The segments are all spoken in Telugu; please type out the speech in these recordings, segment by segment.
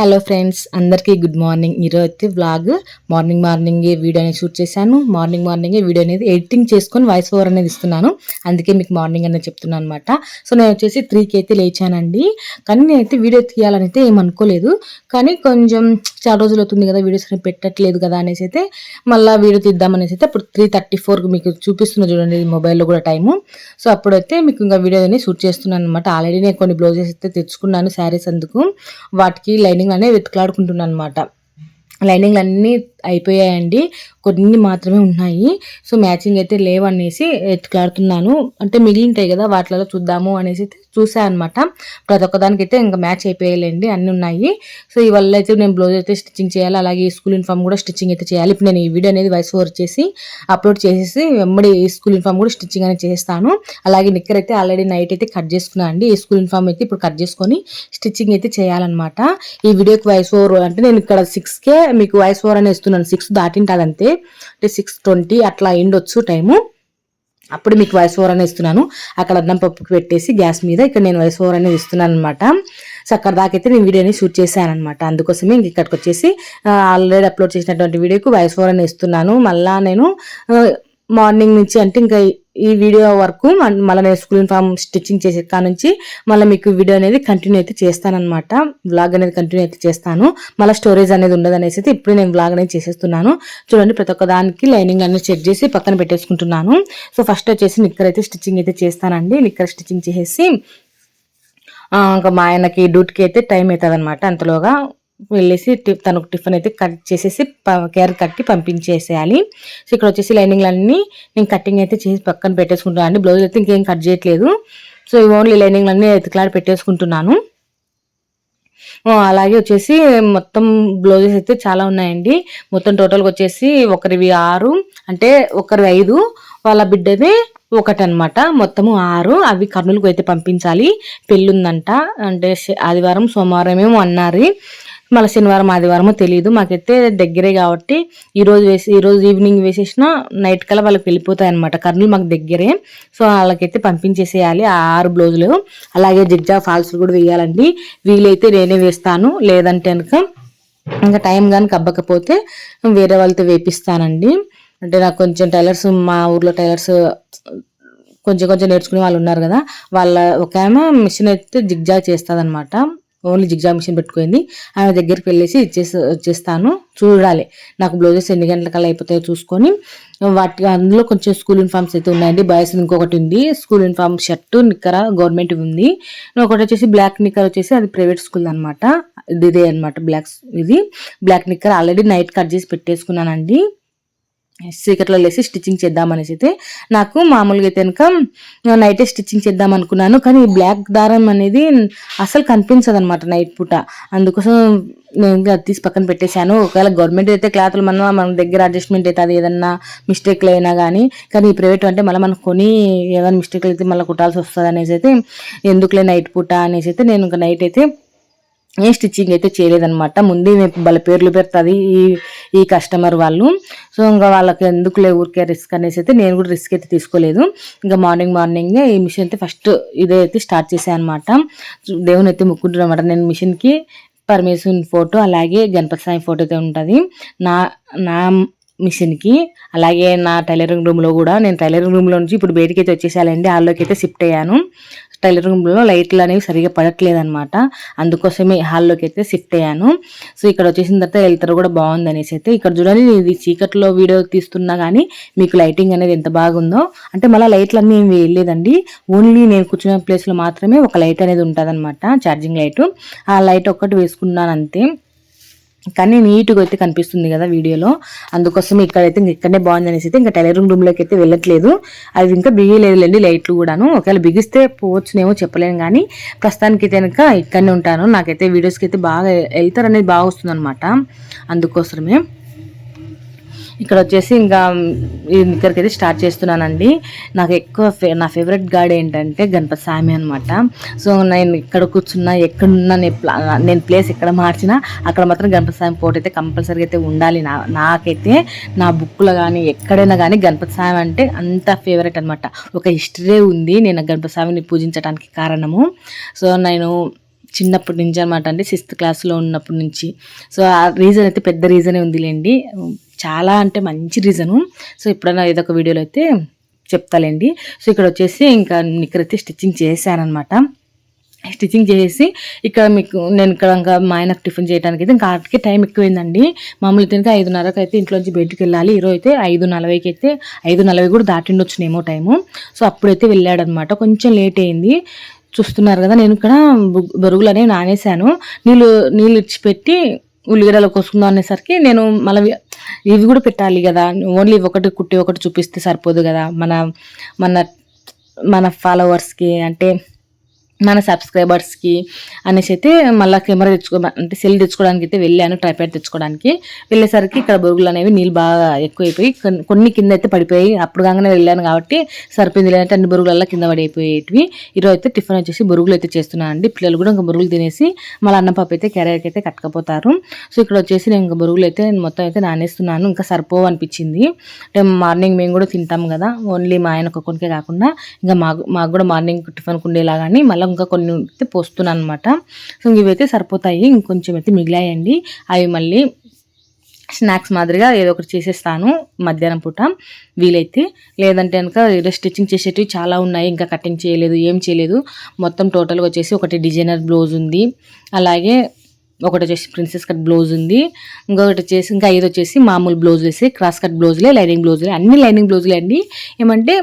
హలో ఫ్రెండ్స్ అందరికీ గుడ్ మార్నింగ్ ఈరోజు అయితే వ్లాగ్ మార్నింగ్ మార్నింగే వీడియో అనేది షూట్ చేశాను. మార్నింగ్ మార్నింగే వీడియో అనేది ఎడిటింగ్ చేసుకొని వాయిస్ ఓవర్ అనేది ఇస్తున్నాను. అందుకే మీకు మార్నింగ్ అనేది చెప్తున్నాను అనమాట సో నేను వచ్చేసి త్రీకి అయితే లేచానండి. కానీ నేనైతే వీడియో తీయాలని అయితే ఏమనుకోలేదు కానీ కొంచెం చాలా రోజులు అవుతుంది కదా వీడియోస్ అనేవి పెట్టట్లేదు కదా అనేసి అయితే మళ్ళీ వీడియో తీద్దామనేసి అయితే అప్పుడు త్రీ థర్టీ ఫోర్కి మీకు చూపిస్తున్న చూడండి మొబైల్లో కూడా టైము సో అప్పుడైతే మీకు ఇంకా వీడియో అనేది షూట్ చేస్తున్నాను అనమాట ఆల్రెడీ నేను కొన్ని బ్లౌజెస్ అయితే తెచ్చుకున్నాను శారీస్ అందుకు. వాటికి లైనింగ్ లైనింగ్ అనే వెతుకులాడుకుంటున్నాను అనమాట లైనింగ్లు అన్నీ అయిపోయాయండి. కొన్ని మాత్రమే ఉన్నాయి. సో మ్యాచింగ్ అయితే లేవనేసి ఎత్తులాడుతున్నాను అంటే మిగిలింటాయి కదా వాటిలో చూద్దాము అనేసి చూసా అనమాట ప్రతి ఒక్కదానికి అయితే ఇంకా మ్యాచ్ అయిపోయాయండి అన్నీ ఉన్నాయి. సో ఇవల్ల అయితే నేను బ్లౌజ్ అయితే స్టిచ్చింగ్ చేయాలి అలాగే స్కూల్ యూనిఫామ్ కూడా స్టిచ్చింగ్ అయితే చేయాలి. ఇప్పుడు నేను ఈ వీడియో అనేది వాయిస్ ఓవర్ చేసి అప్లోడ్ చేసేసి వెంబడి స్కూల్ యూనిఫామ్ కూడా స్టిచ్చింగ్ అనేది చేస్తాను. అలాగే నిక్కర్ అయితే ఆల్రెడీ నైట్ అయితే కట్ చేసుకున్నాను అండి. ఈ స్కూల్ యూనిఫామ్ అయితే ఇప్పుడు కట్ చేసుకొని స్టిచ్చింగ్ అయితే చేయాలన్నమాట. ఈ వీడియోకి వాయిస్ ఓవర్ అంటే నేను ఇక్కడ సిక్స్కే మీకు వాయిస్ ఓవర్ అని ఇస్తున్నాను సిక్స్ దాటింటాది అంటే సిక్స్ ట్వంటీ అట్లా ఎండొచ్చు టైము. అప్పుడు మీకు వాయిస్ ఓవర్ అనేది ఇస్తున్నాను. అక్కడ అన్నం పప్పుకి పెట్టేసి గ్యాస్ మీద ఇక్కడ నేను వాయిస్ ఓవర్ అనేది ఇస్తున్నాను అనమాట సో అక్కడ దాకైతే నేను వీడియోని షూట్ చేశాను అనమాట అందుకోసమే ఇంక ఇక్కడికి వచ్చేసి ఆల్రెడీ అప్లోడ్ చేసినటువంటి వీడియోకి వాయిస్ ఓవర్ అనేది ఇస్తున్నాను. మళ్ళా నేను మార్నింగ్ నుంచి అంటే ఇంకా ఈ వీడియో వరకు మళ్ళీ నేను స్కూల్ యూనిఫామ్ స్టిచ్చింగ్ చేసే కాడ నుంచి మళ్ళీ మీకు వీడియో అనేది కంటిన్యూ అయితే చేస్తానమాట బ్లాగ్ అనేది కంటిన్యూ అయితే చేస్తాను. మళ్ళీ స్టోరేజ్ అనేది ఉండదు అనేసి అయితే ఇప్పుడు నేను బ్లాగ్ అనేది చేసేస్తున్నాను. చూడండి ప్రతి ఒక్క దానికి లైనింగ్ అనేది చెక్ చేసి పక్కన పెట్టేసుకుంటున్నాను. సో ఫస్ట్ వచ్చేసి నిక్కర్ అయితే స్టిచ్చింగ్ అయితే చేస్తానండి. నిక్కర్ స్టిచ్చింగ్ చేసేసి ఇంకా మా ఆయనకి డ్యూటీకి అయితే టైం అవుతుంది అనమాట అంతలోగా. వెళ్ళేసి తనకు టిఫిన్ అయితే కట్ చేసేసి కేర్ కట్టి పంపించేసేయాలి. సో ఇక్కడ వచ్చేసి లైనింగ్లన్నీ నేను కటింగ్ అయితే చేసి పక్కన పెట్టేసుకుంటాను అండి. బ్లౌజ్ అయితే ఇంకేం కట్ చేయట్లేదు. సో ఓన్లీ లైనింగ్లన్నీ ఎత్తులాడి పెట్టేసుకుంటున్నాను. అలాగే వచ్చేసి మొత్తం బ్లౌజెస్ అయితే చాలా ఉన్నాయండి. మొత్తం టోటల్గా వచ్చేసి ఒకరివి ఆరు అంటే ఒకరి ఐదు వాళ్ళ బిడ్డది ఒకటి అనమాట మొత్తము ఆరు అవి కర్నూలుకు అయితే పంపించాలి. పెళ్ళి ఉందంట అంటే ఆదివారం సోమవారం ఏమో అన్నారు. మళ్ళీ శనివారం ఆదివారమో తెలియదు మాకైతే దగ్గరే కాబట్టి ఈరోజు వేసి ఈరోజు ఈవినింగ్ వేసేసిన నైట్ కల్లా వాళ్ళకి వెళ్ళిపోతాయి అనమాట కర్నూలు మాకు దగ్గరే. సో వాళ్ళకైతే పంపించేసేయాలి. ఆ ఆరు బ్లౌజులు. అలాగే జిగ్జా ఫాల్స్ కూడా వేయాలండి. వీలైతే నేనే వేస్తాను. లేదంటే కనుక ఇంకా టైం కానీ అబ్బకపోతే వేరే వాళ్ళతో వేపిస్తానండి. అంటే నాకు కొంచెం టైలర్స్ మా ఊర్లో టైలర్స్ కొంచెం కొంచెం నేర్చుకునే వాళ్ళు ఉన్నారు కదా వాళ్ళ ఒక ఆమె మిషన్ అయితే జిగ్జాగ్ చేస్తుంది అనమాట ఓన్లీ జిగ్జా మిషన్ పెట్టుకుంది. ఆమె దగ్గరికి వెళ్ళేసి ఇచ్చేసి వచ్చేస్తాను. చూడాలి. నాకు బ్లౌజెస్ ఎన్ని గంటలకల్లా అయిపోతాయో చూసుకొని. వాటి అందులో కొంచెం స్కూల్ యూనిఫామ్స్ అయితే ఉన్నాయండి. బాయ్స్ ఇంకొకటి ఉంది. స్కూల్ యూనిఫామ్ షర్ట్ నిక్కర గవర్నమెంట్ ఉంది. ఒకటి వచ్చేసి బ్లాక్ నిక్కర్ వచ్చేసి అది ప్రైవేట్ స్కూల్ అనమాట ఇదే అనమాట బ్లాక్ ఇది. Black knicker already night cut చేసి పెట్టేసుకున్నానండి. సీకట్లో లేసి స్టిచ్చింగ్ చేద్దాం అనేసి అయితే నాకు మామూలుగా అయితే కనుక నైటే స్టిచ్చింగ్ చేద్దాం అనుకున్నాను. కానీ బ్లాక్ దారం అనేది అసలు కనిపించదు అనమాట నైట్ పూట. అందుకోసం నేను తీసి పక్కన పెట్టేశాను. ఒకవేళ గవర్నమెంట్ అయితే క్లాత్లు మన మన దగ్గర అడ్జస్ట్మెంట్ అవుతుంది ఏదన్నా మిస్టేక్లు అయినా కానీ కానీ ఈ ప్రైవేట్ అంటే మళ్ళీ మనం కొని ఏదైనా మిస్టేక్లు అయితే మళ్ళీ కుట్టాల్సి వస్తుంది అనేసి అయితే ఎందుకులే నైట్ పూట అనేసి అయితే నేను ఇంకా నైట్ అయితే ఏ స్టిచ్చింగ్ అయితే చేయలేదనమాట ముందే బల పేర్లు పెడుతుంది. ఈ ఈ కస్టమర్ వాళ్ళు. సో ఇంకా వాళ్ళకి ఎందుకు లే ఊరికే రిస్క్ అనేసి అయితే నేను కూడా రిస్క్ అయితే తీసుకోలేదు. ఇంకా మార్నింగ్ మార్నింగ్ ఈ మిషన్ అయితే ఫస్ట్ ఇదే అయితే స్టార్ట్ చేశాను అనమాట దేవుని అయితే ముక్కుంటున్నమాట నేను మిషన్కి పరమేశ్వరుని ఫోటో అలాగే గణపతి స్వామి ఫోటో అయితే ఉంటుంది. నా నా మిషన్కి. అలాగే నా టైలరింగ్ రూమ్లో కూడా నేను టైలరింగ్ రూమ్లో నుంచి ఇప్పుడు బయటికి అయితే వచ్చేసాలండి హాల్లోకి అయితే షిఫ్ట్ అయ్యాను. టైలరింగ్ రూమ్లో లైట్లు అనేవి సరిగా పడట్లేదు అనమాట అందుకోసమే హాల్లోకి అయితే షిఫ్ట్ అయ్యాను. సో ఇక్కడ వచ్చేసిన తర్వాత వెళ్తారు కూడా బాగుంది అనేసి అయితే. ఇక్కడ చూడండి ఇది చీకట్లో వీడియో తీస్తున్నా కానీ మీకు లైటింగ్ అనేది ఎంత బాగుందో. అంటే మళ్ళీ లైట్లు అన్నీ ఏమి వేయలేదండి. ఓన్లీ నేను కూర్చున్న ప్లేస్లో మాత్రమే ఒక లైట్ అనేది ఉంటుంది ఛార్జింగ్ లైట్. ఆ లైట్ ఒక్కటి వేసుకున్నాను అంతే. కానీ నీట్గా అయితే కనిపిస్తుంది కదా వీడియోలో. అందుకోసం ఇక్కడైతే ఇక్కడనే బాగుంది అనేసి అయితే ఇంకా టైలరింగ్ రూమ్లోకి అయితే వెళ్ళట్లేదు. అది ఇంకా బిగిలేదులేండి లైట్లు కూడాను. ఒకవేళ బిగిస్తే పోవచ్చునేమో చెప్పలేను కానీ ప్రస్తుతానికి అయితే కనుక ఇక్కడనే ఉంటాను. నాకైతే వీడియోస్కి అయితే బాగా వెళ్తారనేది బాగా వస్తుంది అనమాట అందుకోసమే. ఇక్కడ వచ్చేసి ఇంకా ఇక్కడికి అయితే స్టార్ట్ చేస్తున్నానండి. నాకు ఎక్కువ నా ఫేవరెట్ గాడ్ ఏంటంటే గణపతి స్వామి అనమాట సో నేను ఇక్కడ కూర్చున్నా ఎక్కడున్నా నేను ప్లేస్ ఎక్కడ మార్చినా అక్కడ మాత్రం గణపతి స్వామి ఫోటో అయితే కంపల్సరీగా అయితే ఉండాలి. నా నాకైతే నా బుక్లో కానీ ఎక్కడైనా కానీ గణపతి స్వామి అంటే అంత ఫేవరెట్ అనమాట ఒక హిస్టరీ ఉంది. నేను గణపతి స్వామిని పూజించడానికి కారణము. సో నేను చిన్నప్పటి నుంచి అనమాట అండి సిక్స్త్ క్లాస్లో ఉన్నప్పటి నుంచి. సో ఆ రీజన్ అయితే పెద్ద రీజనే ఉందిలేండి. చాలా అంటే మంచి రీజను సో ఎప్పుడైనా ఏదో ఒక వీడియోలో అయితే చెప్తాలేండి. సో ఇక్కడ వచ్చేసి ఇంకా ఇక్కడైతే స్టిచ్చింగ్ చేశానమాట స్టిచ్చింగ్ చేసి ఇక్కడ మీకు నేను ఇక్కడ ఇంకా మా ఆయనకు టిఫిన్ చేయడానికి అయితే ఇంకా ఆటకి టైం ఎక్కువైందండి. మామూలు తినక ఐదున్నరకు అయితే ఇంట్లోంచి బయటికి వెళ్ళాలి. ఈరోజు అయితే ఐదు నలభైకి అయితే ఐదు నలభై కూడా దాటిండొచ్చునేమో టైము సో అప్పుడైతే వెళ్ళాడనమాట కొంచెం లేట్ అయింది. చూస్తున్నారు కదా నేను ఇక్కడ బు- బొరుగులు అనేవి నానేసాను నీళ్ళు నీళ్ళు ఇచ్చిపెట్టి ఉల్లిగడ్డలు కోసుకుందాం అనేసరికి నేను మళ్ళీ ఇవి కూడా పెట్టాలి కదా. ఓన్లీ ఒకటి కుట్టి ఒకటి చూపిస్తే సరిపోదు కదా. మన మన మన ఫాలోవర్స్కి అంటే మన సబ్స్క్రైబర్స్కి అనేసి అయితే మళ్ళీ కెమెరా తెచ్చుకో అంటే సెల్ తెచ్చుకోవడానికి అయితే వెళ్ళాను ట్రైప్యాడ్ తెచ్చుకోవడానికి వెళ్ళేసరికి ఇక్కడ బొరుగులు అనేవి నీళ్ళు బాగా ఎక్కువైపోయి కొన్ని- కొన్ని కింద అయితే పడిపోయి అప్పుడు కాగానే వెళ్ళాను కాబట్టి సరిపోయింది లేదంటే అన్ని బొరుగులల్లో కింద పడిపోయేటివి. ఈరోజు అయితే టిఫిన్ వచ్చేసి బొరుగులు అయితే చేస్తున్నాను అండి. పిల్లలు కూడా ఇంకా బొరుగులు తినేసి మళ్ళీ అన్నపప్పు అయితే క్యారియర్కి అయితే కట్టకపోతారు. సో ఇక్కడ వచ్చేసి నేను ఇంకా బొరుగులు అయితే మొత్తం అయితే నానేస్తున్నాను. ఇంకా సరిపోవు అనిపించింది. అంటే మార్నింగ్ మేము కూడా తింటాం కదా. ఓన్లీ మా ఆయన ఒక్కొక్కరికే కాకుండా ఇంకా మాకు మాకు కూడా మార్నింగ్ టిఫిన్కి ఉండేలాగాని మళ్ళీ ఇంకా కొన్ని అయితే పోస్తున్నాను అనమాట సో ఇవైతే సరిపోతాయి. ఇంకొంచెం అయితే మిగిలాయండి. అవి మళ్ళీ స్నాక్స్ మాదిరిగా ఏదో ఒకటి చేసేస్తాను మధ్యాహ్నం పూట వీలైతే. లేదంటే కనుక స్టిచ్చింగ్ చేసేటివి చాలా ఉన్నాయి. ఇంకా కటింగ్ చేయలేదు ఏం చేయలేదు. మొత్తం టోటల్గా వచ్చేసి ఒకటి డిజైనర్ బ్లౌజ్ ఉంది. అలాగే ఒకటి వచ్చేసి ప్రిన్సెస్ కట్ బ్లౌజ్ ఉంది. ఇంకొకటి వచ్చేసి ఇంకా ఐదు వచ్చేసి మామూలు బ్లౌజ్ వేసి క్రాస్ కట్ బ్లౌజులే లైనింగ్ బ్లౌజులే అన్ని లైనింగ్ బ్లౌజులే అండి. ఏమంటే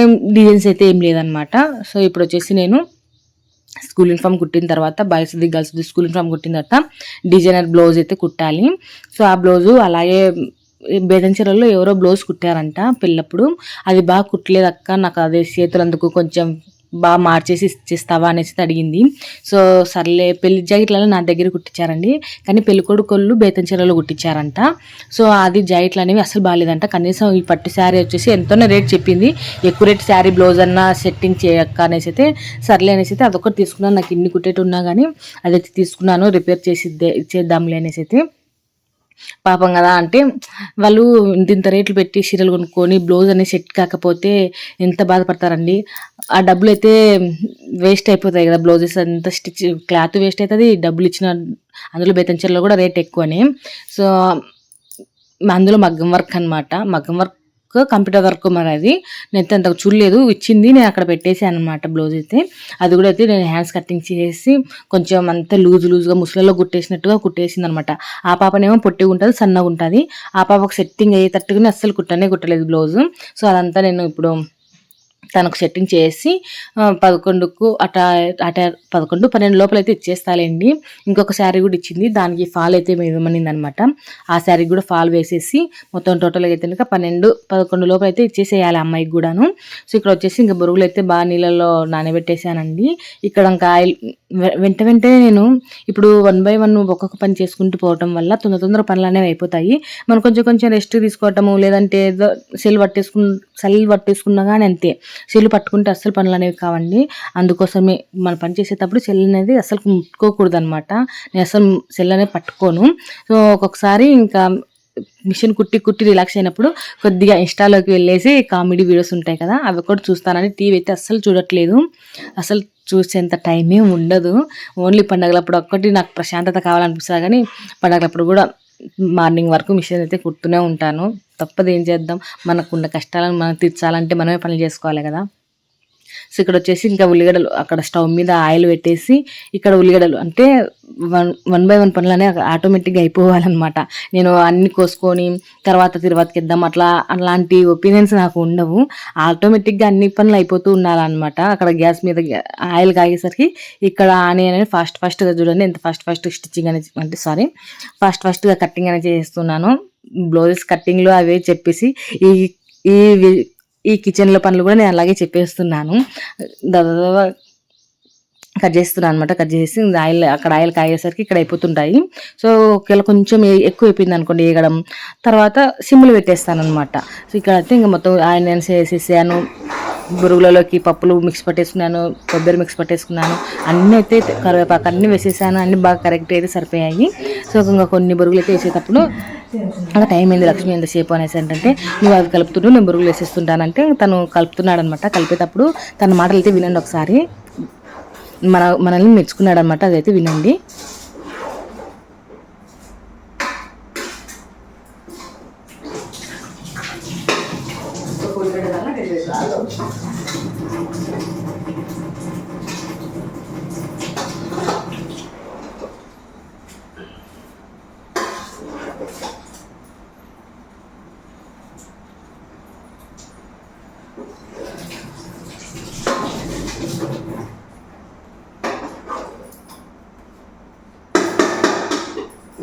ఏం డిజైన్స్ అయితే ఏం లేదనమాట. సో ఇప్పుడు వచ్చేసి నేను స్కూల్ యూనిఫామ్ కుట్టిన తర్వాత బాయ్స్ది గర్ల్స్ది స్కూల్ యూనిఫామ్ కుట్టిన తర్వాత డిజైనర్ బ్లౌజ్ అయితే కుట్టాలి. సో ఆ బ్లౌజు అలాగే బేదంచెరలో ఎవరో బ్లౌజ్ కుట్టారంట పిల్లప్పుడు అది బాగా కుట్టలేదు అక్క నాకు అదే చేతులందుకు కొంచెం బాగా మార్చేసి ఇచ్చేస్తావా అనేసి అడిగింది. సో సర్లే పెళ్ళి జాకెట్లలో నా దగ్గర కుట్టించారండి. కానీ పెళ్ళి కొడుకోళ్ళు బేతంచెరలో కుట్టించారంట. సో అది జాకెట్లు అనేవి అసలు బాగాలేదంట కనీసం ఈ పట్టు శారీ వచ్చేసి ఎంతోనే రేట్ చెప్పింది. ఎక్కువ రేట్ శారీ బ్లౌజ్ అన్న సెట్టింగ్ చేయక్క అనేసి అయితే సర్లే అనేసి అయితే అదొకటి తీసుకున్నాను. నాకు ఇన్ని కుట్టేటి ఉన్నా కానీ అదైతే తీసుకున్నాను రిపేర్ చేసి ఇచ్చేద్దాంలే అనేసి అయితే. పాపం కదా అంటే వాళ్ళు ఇంత ఇంత రేట్లు పెట్టి చీరలు కొనుక్కొని బ్లౌజ్ అనేది సెట్ కాకపోతే ఎంత బాధపడతారండి? ఆ డబ్బులు అయితే వేస్ట్ అయిపోతాయి కదా బ్లౌజెస్. అంత స్టిచ్ క్లాత్ వేస్ట్ అవుతుంది డబ్బులు ఇచ్చిన అందులో బేతం చీరలో కూడా రేట్ ఎక్కువనే. సో అందులో మగ్గం వర్క్ అన్నమాట. మగ్గం వర్క్ కంప్యూటర్ వర్క్ మరి అది నేను అంత చూడలేదు. ఇచ్చింది నేను అక్కడ పెట్టేసాను అనమాట బ్లౌజ్ అయితే. అది కూడా అయితే నేను హ్యాండ్స్ కటింగ్ చేసి కొంచెం అంత లూజ్ లూజ్గా ముసలలో కుట్టేసినట్టుగా కుట్టేసింది అనమాట ఆ పాపనేమో పొట్టిగా ఉంటుంది సన్నగా ఉంటుంది. ఆ పాపకు సెట్టింగ్ అయ్యేటట్టుగానే అస్సలు కుట్టనే కుట్టలేదు బ్లౌజ్. సో అదంతా నేను ఇప్పుడు తనకు సెట్టింగ్ చేసి పదకొండుకు అట అట పదకొండు పన్నెండు లోపల అయితే ఇచ్చేస్తాలేండి. ఇంకొక శారీ కూడా ఇచ్చింది. దానికి ఫాల్ అయితే ఇవ్వమనింది అనమాట ఆ శారీ కూడా ఫాల్ వేసేసి మొత్తం టోటల్గా అయితే కనుక పన్నెండు పదకొండు లోపల అయితే ఇచ్చేసేయాలి అమ్మాయికి కూడాను. సో ఇక్కడ వచ్చేసి ఇంకా బొరుగులు అయితే బాగా నీళ్ళలో నానబెట్టేశానండి. ఇక్కడ ఇంకా ఆయిల్ వె- వెంట వెంటనే నేను ఇప్పుడు వన్ బై వన్ ఒక్కొక్క పని చేసుకుంటూ పోవటం వల్ల తొందర తొందర పనులు అనేవి అయిపోతాయి. మనం కొంచెం కొంచెం రెస్ట్ తీసుకోవటము లేదంటే ఏదో సెల్ పట్టేసుకు సెల్ పట్టేసుకున్నా కానీ అంతే. సెల్లు పట్టుకుంటే అస్సలు పనులు అనేవి కావండి. అందుకోసమే మనం పని చేసేటప్పుడు సెల్ అనేది అసలు ముట్టుకోకూడదు అనమాట నేను అసలు సెల్ అనేది పట్టుకోను. సో ఒక్కొక్కసారి ఇంకా మిషన్ కుట్టి కుట్టి రిలాక్స్ అయినప్పుడు కొద్దిగా ఇన్స్టాలోకి వెళ్ళేసి కామెడీ వీడియోస్ ఉంటాయి కదా అవి కూడా చూస్తానని టీవీ అయితే అస్సలు చూడట్లేదు. అసలు చూసేంత టైమే ఉండదు. ఓన్లీ పండగలప్పుడు ఒక్కటి నాకు ప్రశాంతత కావాలనిపిస్తుంది. కానీ పండగలప్పుడు కూడా మార్నింగ్ వరకు మిషన్ అయితే కుడుతూనే ఉంటాను. తప్పదు ఏం చేద్దాం? మనకున్న కష్టాలను మనం తీర్చాలంటే మనమే పనులు చేసుకోవాలి కదా? సో ఇక్కడ వచ్చేసి ఇంకా ఉల్లిగడ్డలు అక్కడ స్టవ్ మీద ఆయిల్ పెట్టేసి ఇక్కడ ఉల్లిగడ్డలు అంటే వన్ వన్ బై వన్ పనులు అనేవి ఆటోమేటిక్గా అయిపోవాలన్నమాట. నేను అన్ని కోసుకొని తర్వాత తిరువాతకి ఇద్దాం అట్లా అలాంటి ఒపీనియన్స్ నాకు ఉండవు. ఆటోమేటిక్గా అన్ని పనులు అయిపోతూ ఉండాలన్నమాట. అక్కడ గ్యాస్ మీద ఆయిల్ కాగేసరికి ఇక్కడ ఆనియన్ అనేది ఫాస్ట్ ఫాస్ట్గా చూడండి ఎంత ఫాస్ట్ ఫాస్ట్ స్టిచ్చింగ్ అనేది అంటే సారీ ఫాస్ట్ ఫాస్ట్గా కట్టింగ్ అనేది చేస్తున్నాను. బ్లౌజెస్ కట్టింగ్లో అవే చెప్పేసి ఈ ఈ ఈ కిచెన్లో పనులు కూడా నేను అలాగే చెప్పేస్తున్నాను. దాదాపు కట్ చేస్తున్నాను అనమాట కట్ చేసి ఆయిల్ అక్కడ ఆయిల్ కాగేసరికి ఇక్కడ అయిపోతుంటాయి. సో ఒకవేళ కొంచెం ఎక్కువ అయిపోయింది అనుకోండి వేయడం తర్వాత సిమ్లు పెట్టేస్తాను అనమాట సో ఇక్కడ అయితే ఇంకా మొత్తం ఆనియన్స్ వేసేసాను. బురుగులలోకి పప్పులు మిక్స్ పట్టేసుకున్నాను కొబ్బరి మిక్స్ పట్టేసుకున్నాను. అన్నీ అయితే కరివేపాకు అన్నీ వేసేసాను అన్నీ బాగా కరెక్ట్ అయితే సరిపోయాయి. సో ఇంకా కొన్ని బురుగులు అయితే వేసేటప్పుడు అలా టైం ఏంది లక్ష్మి? ఎంతసేపు అనేసి ఏంటంటే నువ్వు అవి కలుపుతుంటూ నేను బురుగులు వేసేస్తుంటానంటే తను కలుపుతున్నాడు అనమాట కలిపేటప్పుడు తన మాటలు అయితే వినండి ఒకసారి. మన మనల్ని మెచ్చుకున్నాడు అనమాట అదైతే వినండి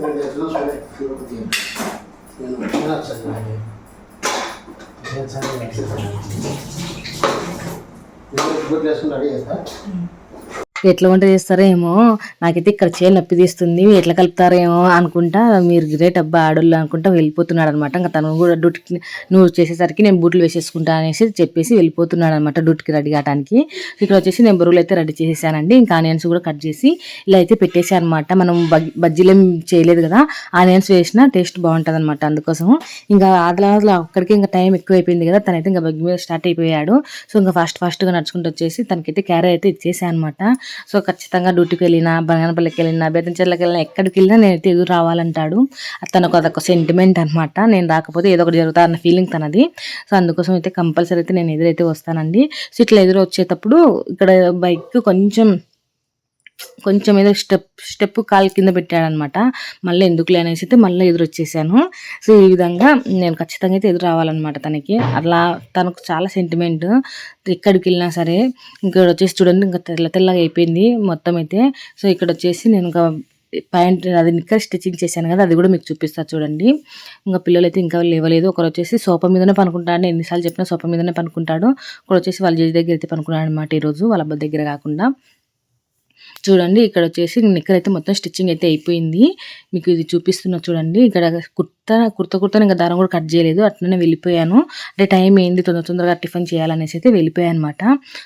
నేను ఎట్లా సరే తిరుపతి నేను వచ్చినా చదివాను నేను చదివాను గుర్తు చేసుకుని వేసుకుని రెడీ అవుతా ఎట్లా వంట చేస్తారో ఏమో నాకైతే ఇక్కడ చేయి నొప్పి తీస్తుంది ఎట్లా కలుపుతారేమో అనుకుంటా మీరు గ్రేట్ అబ్బా ఆడోళ్ళు అనుకుంటా వెళ్ళిపోతున్నాడు అనమాట ఇంకా తను కూడా డ్యూటీకి నువ్వు చేసేసరికి నేను బూట్లు వేసేసుకుంటా అనేసి చెప్పేసి వెళ్ళిపోతున్నాడు అనమాట డ్యూటీకి రెడీ కావడానికి ఇక్కడ వచ్చేసి నేను బరువులు అయితే రెడీ చేసేసానండి. ఇంకా ఆనియన్స్ కూడా కట్ చేసి ఇలా అయితే పెట్టేసాను అనమాట మనం బజ్జీలేం ఏం చేయలేదు కదా ఆనియన్స్ వేసినా టేస్ట్ బాగుంటుంది అనమాట అందుకోసం. ఇంకా ఆదలా అక్కడికి ఇంకా టైం ఎక్కువ అయిపోయింది కదా తనైతే ఇంకా బగ్గి మీద స్టార్ట్ అయిపోయాడు. సో ఇంకా ఫాస్ట్ ఫాస్ట్గా నడుచుకుంటూ వచ్చేసి తనకైతే క్యారీ అయితే ఇచ్చేసాను అనమాట సో ఖచ్చితంగా డ్యూటీకి వెళ్ళినా బంగానపల్లికి వెళ్ళినా బెదంచెర్లకి వెళ్ళినా ఎక్కడికి వెళ్ళినా నేను ఎదురు రావాలంటాడు. తనకు అదొక సెంటిమెంట్ అనమాట నేను రాకపోతే ఏదో ఒకటి జరుగుతా అన్న ఫీలింగ్ తనది. సో అందుకోసం అయితే కంపల్సరీ అయితే నేను ఎదురైతే వస్తానండి. సో ఇట్లా ఎదురు వచ్చేటప్పుడు ఇక్కడ బైక్ కొంచెం కొంచెం ఏదో స్టెప్ స్టెప్ కాలు కింద పెట్టాడనమాట. మళ్ళీ ఎందుకులే అనేసి అయితే మళ్ళీ ఎదురొచ్చేసాను. సో ఈ విధంగా నేను ఖచ్చితంగా అయితే ఎదురు రావాలన్నమాట తనకి. అట్లా తనకు చాలా సెంటిమెంట్ ఎక్కడికి వెళ్ళినా సరే ఇక్కడ వచ్చేసి చూడండి ఇంకా తెల్ల తెల్లగా అయిపోయింది మొత్తం అయితే. సో ఇక్కడ వచ్చేసి నేను ఇంకా ప్యాంట్ అది ఇంకా స్టిచ్చింగ్ చేశాను కదా అది కూడా మీకు చూపిస్తా చూడండి. ఇంకా పిల్లలు అయితే ఇంకా లేవలేదు. ఒకరు వచ్చేసి సోఫా మీదనే పనుకుంటాడు ఎన్నిసార్లు చెప్పినా సోఫా మీదనే పనుకుంటాడు. ఒకరు వచ్చేసి వాళ్ళ జడ్జి దగ్గర అయితే పనుకున్నాడు అనమాట ఈరోజు వాళ్ళ అబ్బాయి దగ్గర కాకుండా. చూడండి ఇక్కడ వచ్చేసి నిక్కర్ అయితే మొత్తం స్టిచ్చింగ్ అయితే అయిపోయింది. మీకు ఇది చూపిస్తున్నా చూడండి ఇక్కడ కుర్తా కుర్త కుర్త ఇంకా దారం కూడా కట్ చేయలేదు. అట్లనే వెళ్ళిపోయాను. అంటే టైం ఏంది? తొందర తొందరగా టిఫిన్ చేయాలనేసి అయితే వెళ్ళిపోయాను అనమాట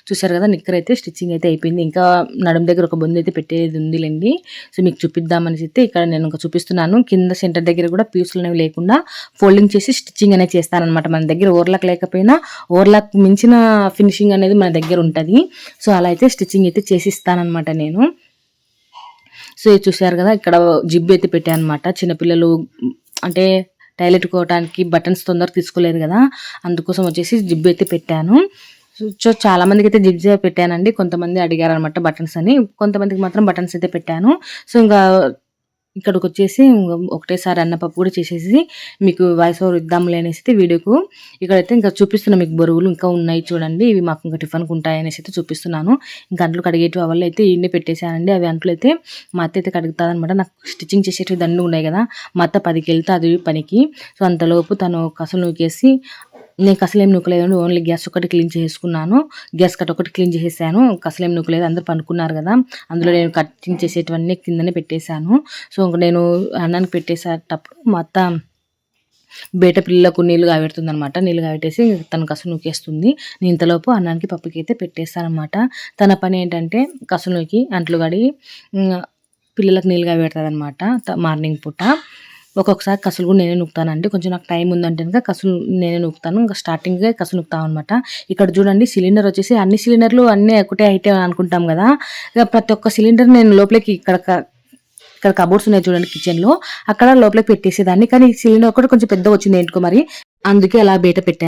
చూసారు కదా నిక్కర్ అయితే స్టిచ్చింగ్ అయితే అయిపోయింది. ఇంకా నడుము దగ్గర ఒక బొందు అయితే పెట్టేది ఉందిలేండి. సో మీకు చూపిద్దామనేసి అయితే ఇక్కడ నేను ఇంకా చూపిస్తున్నాను. కింద సెంటర్ దగ్గర కూడా పీసులు అనేవి లేకుండా ఫోల్డింగ్ చేసి స్టిచ్చింగ్ అనేది చేస్తానమాట మన దగ్గర ఓవర్లాక్ లేకపోయినా ఓవర్లాక్ మించిన ఫినిషింగ్ అనేది మన దగ్గర ఉంటుంది. సో అలా అయితే స్టిచ్చింగ్ అయితే చేసి ఇస్తానన్నమాట నేను. సో చూసారు కదా ఇక్కడ జిబ్ అయితే పెట్టాను అనమాట చిన్నపిల్లలు అంటే టైలెట్ కోవడానికి బటన్స్ తొందర తీసుకోలేదు కదా అందుకోసం వచ్చేసి జిబ్ అయితే పెట్టాను. సో సో చాలా మందికి అయితే జిబ్ పెట్టానండి కొంతమంది అడిగారు అనమాట బటన్స్ అని. కొంతమందికి మాత్రం బటన్స్ అయితే పెట్టాను. సో ఇంకా ఇక్కడికి వచ్చేసి ఒకటేసారి అన్నపప్పు కూడా చేసేసి మీకు వాయిస్ ఓవర్ ఇద్దాంలే అనేసి అయితే వీడియోకు ఇక్కడైతే ఇంకా చూపిస్తున్నా మీకు బరువులు ఇంకా ఉన్నాయి చూడండి. ఇవి మాకు ఇంకా టిఫిన్కి ఉంటాయి అనేసి అయితే చూపిస్తున్నాను. ఇంకా అంట్లు కడిగేటివి అవన్నీ అయితే ఇండి పెట్టేశానండి. అవి అంట్లు అయితే మా అత్త అయితే కడుగుతుందనమాట నాకు స్టిచ్చింగ్ చేసేటివి దండు ఉన్నాయి కదా. మా అత్త పదికి వెళ్తే అది పనికి. సో అంతలోపు తను కసలు నూకేసి నేను కసలేం నూకలేదు ఓన్లీ గ్యాస్ ఒకటి క్లీన్ చేసుకున్నాను. గ్యాస్ కట్ ఒకటి క్లీన్ చేసేసాను. కసలేం నూకలేదు. అందరు పనుకున్నారు కదా. అందులో నేను కటింగ్ చేసేటివన్నీ కిందనే పెట్టేశాను. సో నేను అన్నానికి పెట్టేసేటప్పుడు మా అత్త బయట పిల్లలకు నీళ్ళు కావెడుతుంది అనమాట నీళ్ళు కావెట్టేసి తను కసు నూకేస్తుంది. నేను ఇంతలోపు అన్నానికి పప్పుకి అయితే పెట్టేస్తానమాట తన పని ఏంటంటే కసు నూకి అంట్లు కడిగి పిల్లలకు నీళ్ళు కాగెడుతుంది అనమాట మార్నింగ్ పూట. ఒక్కొక్కసారి కసులు కూడా నేనే నూకుతానండి. కొంచెం నాకు టైం ఉందంటే కనుక కసులు నేనే నూకుతాను. ఇంకా స్టార్టింగ్గా కసు నూకుతాను అనమాట ఇక్కడ చూడండి సిలిండర్ వచ్చేసి అన్ని సిలిండర్లు అన్నీ ఒకటే అయితే అనుకుంటాం కదా. ఇక ప్రతి ఒక్క సిలిండర్ నేను లోపలికి ఇక్కడ ఇక్కడ కబోర్డ్స్ ఉన్నాయి చూడండి కిచెన్లో. అక్కడ లోపలికి పెట్టేసేదాన్ని. కానీ సిలిండర్ ఒకటి కొంచెం పెద్ద వచ్చింది ఏంటికో మరి. అందుకే అలా బయట పెట్టా